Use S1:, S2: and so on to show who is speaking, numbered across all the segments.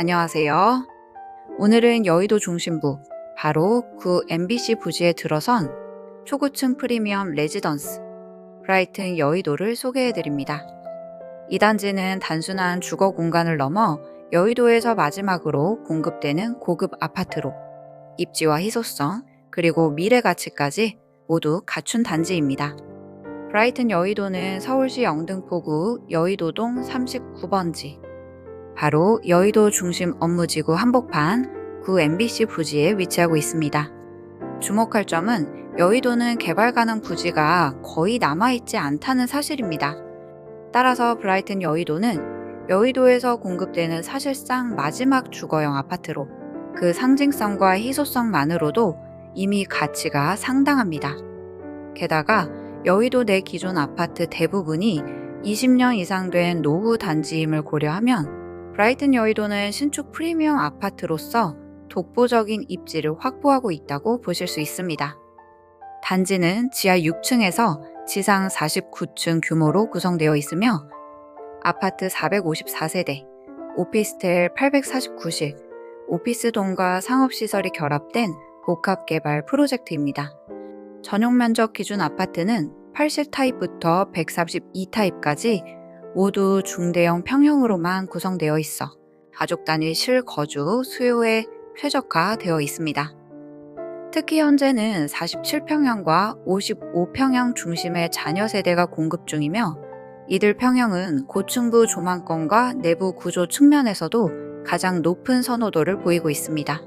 S1: 안녕하세요. 오늘은 여의도 중심부, 바로 구 MBC 부지에 들어선 초고층 프리미엄 레지던스, 브라이튼 여의도를 소개해 드립니다. 이 단지는 단순한 주거 공간을 넘어 여의도에서 마지막으로 공급되는 고급 아파트로 입지와 희소성, 그리고 미래 가치까지 모두 갖춘 단지입니다. 브라이튼 여의도는 서울시 영등포구 여의도동 39번지, 바로 여의도 중심 업무지구 한복판 구 MBC 부지에 위치하고 있습니다. 주목할 점은 여의도는 개발 가능 부지가 거의 남아있지 않다는 사실입니다. 따라서 브라이튼 여의도는 여의도에서 공급되는 사실상 마지막 주거용 아파트로 그 상징성과 희소성만으로도 이미 가치가 상당합니다. 게다가 여의도 내 기존 아파트 대부분이 20년 이상 된 노후 단지임을 고려하면 브라이튼 여의도는 신축 프리미엄 아파트로서 독보적인 입지를 확보하고 있다고 보실 수 있습니다. 단지는 지하 6층에서 지상 49층 규모로 구성되어 있으며 아파트 454세대, 오피스텔 849실, 오피스동과 상업시설이 결합된 복합개발 프로젝트입니다. 전용 면적 기준 아파트는 80 타입부터 132 타입까지 모두 중대형 평형으로만 구성되어 있어 가족 단위 실거주 수요에 최적화되어 있습니다. 특히 현재는 47평형과 55평형 중심의 자녀 세대가 공급 중이며 이들 평형은 고층부 조망권과 내부 구조 측면에서도 가장 높은 선호도를 보이고 있습니다.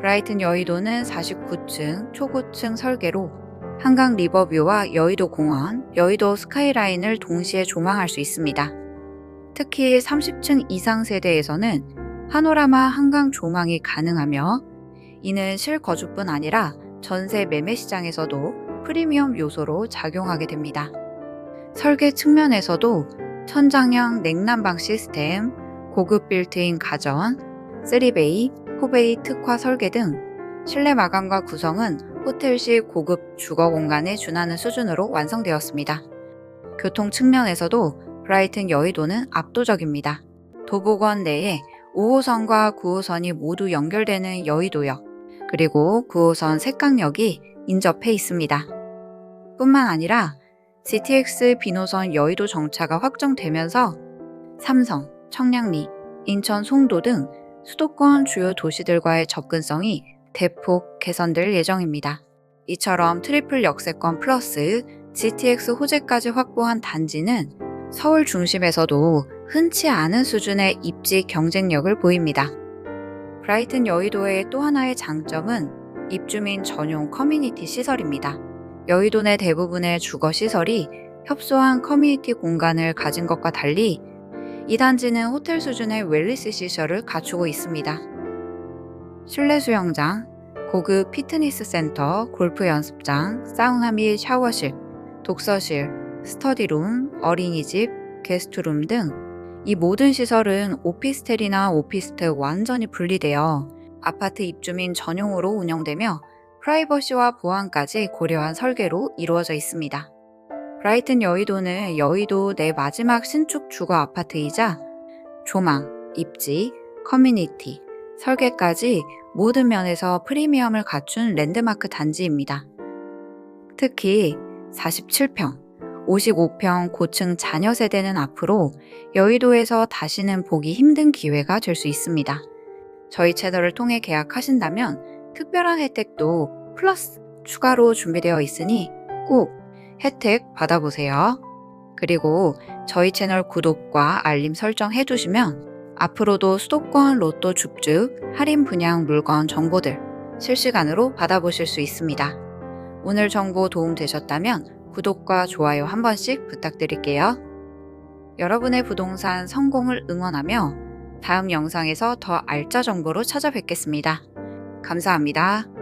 S1: 브라이튼 여의도는 49층 초고층 설계로 한강 리버뷰와 여의도 공원, 여의도 스카이라인을 동시에 조망할 수 있습니다. 특히 30층 이상 세대에서는 파노라마 한강 조망이 가능하며 이는 실거주뿐 아니라 전세 매매 시장에서도 프리미엄 요소로 작용하게 됩니다. 설계 측면에서도 천장형 냉난방 시스템, 고급 빌트인 가전, 3베이, 4베이 특화 설계 등 실내 마감과 구성은 호텔식 고급 주거 공간에 준하는 수준으로 완성되었습니다. 교통 측면에서도 브라이튼 여의도는 압도적입니다. 도보권 내에 5호선과 9호선이 모두 연결되는 여의도역, 그리고 9호선 색강역이 인접해 있습니다. 뿐만 아니라 GTX 비노선 여의도 정차가 확정되면서 삼성, 청량리, 인천 송도 등 수도권 주요 도시들과의 접근성이 대폭 개선될 예정입니다. 이처럼 트리플 역세권 플러스 GTX 호재까지 확보한 단지는 서울 중심에서도 흔치 않은 수준의 입지 경쟁력을 보입니다. 브라이튼 여의도의 또 하나의 장점은 입주민 전용 커뮤니티 시설입니다. 여의도 내 대부분의 주거 시설이 협소한 커뮤니티 공간을 가진 것과 달리 이 단지는 호텔 수준의 웰리스 시설을 갖추고 있습니다. 실내 수영장, 고급 피트니스 센터, 골프 연습장, 사우나 및 샤워실, 독서실, 스터디룸, 어린이집, 게스트룸 등 이 모든 시설은 오피스텔이나 오피스텔 완전히 분리되어 아파트 입주민 전용으로 운영되며 프라이버시와 보안까지 고려한 설계로 이루어져 있습니다. 브라이튼 여의도는 여의도 내 마지막 신축 주거 아파트이자 조망, 입지, 커뮤니티, 설계까지 모든 면에서 프리미엄을 갖춘 랜드마크 단지입니다. 특히 47평, 55평 고층 자녀 세대는 앞으로 여의도에서 다시는 보기 힘든 기회가 될 수 있습니다. 저희 채널을 통해 계약하신다면 특별한 혜택도 플러스 추가로 준비되어 있으니 꼭 혜택 받아보세요. 그리고 저희 채널 구독과 알림 설정 해두시면 앞으로도 수도권 로또 줍줍 할인 분양 물건 정보들 실시간으로 받아보실 수 있습니다. 오늘 정보 도움 되셨다면 구독과 좋아요 한 번씩 부탁드릴게요. 여러분의 부동산 성공을 응원하며 다음 영상에서 더 알짜 정보로 찾아뵙겠습니다. 감사합니다.